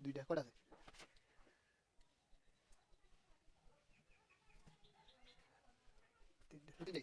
দুইটা কটা আছে তিনটা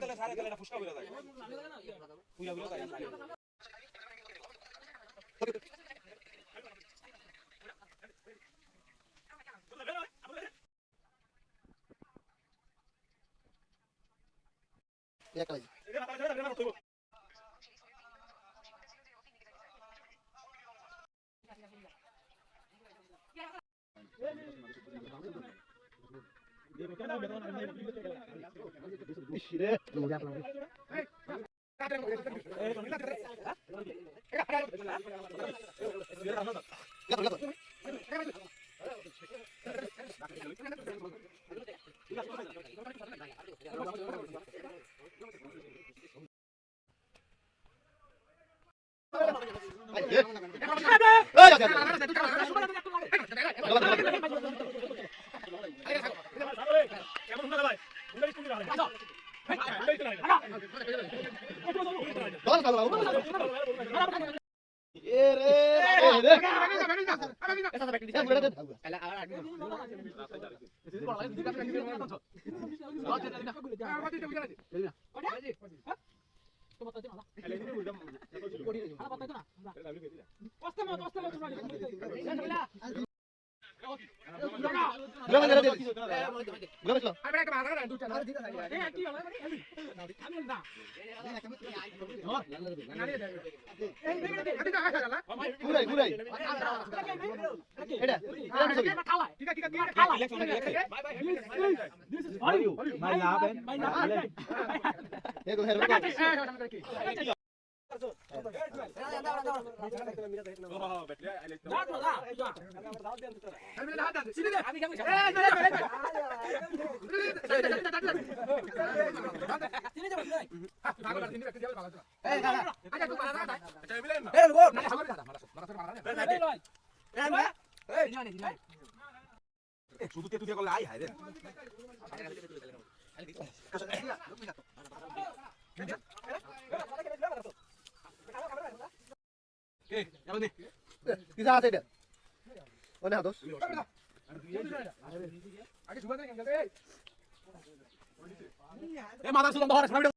তেলে সারে গেলে ফুসকা বেরো যায় পুজা বেরো যায় একটা লাগবে ঘুরাই ঘুরাই এটা মাই লাভ এন্ড এগো হেরো শুধু তেতু দিয়ে করলে আই হায় রে কে যাবে কিসা আছে এটা ওনে হাতস এ মাদার ধরে